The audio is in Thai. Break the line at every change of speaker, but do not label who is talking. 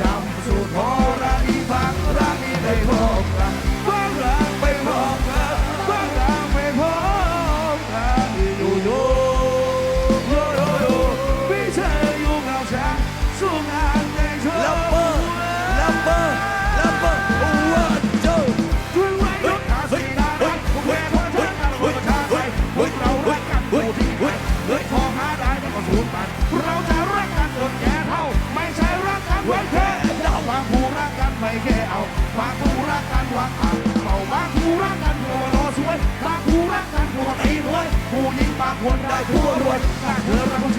ดำสู่ทรณีฟังรักงได้พบกันฟังไปพบกันฟังไปพบกันอยู่ดูโยโยโยไม่เธออยู่กับฉันสู้งานในเธอลัมเบอร์ลัมเบอร์ลัมเบอร์โอ้วันเจ้าด้วยไว้ยกขาสีนารักเวทพอชนกันหัวชาไทยพวกเรารักกันผู้ที่ไว้เลยทองหาได้ก็สูญไปเราจะ วันเทเราวางคู่รักกันไม่แก่เอาวางคู่รักกันวางอ่างเมาวางคู่รักกันหัวรอสวยวางคู่รักกันหัวตีรวยผู้หญิงปากคนได้ทั่วรวยถ้าเธอรัก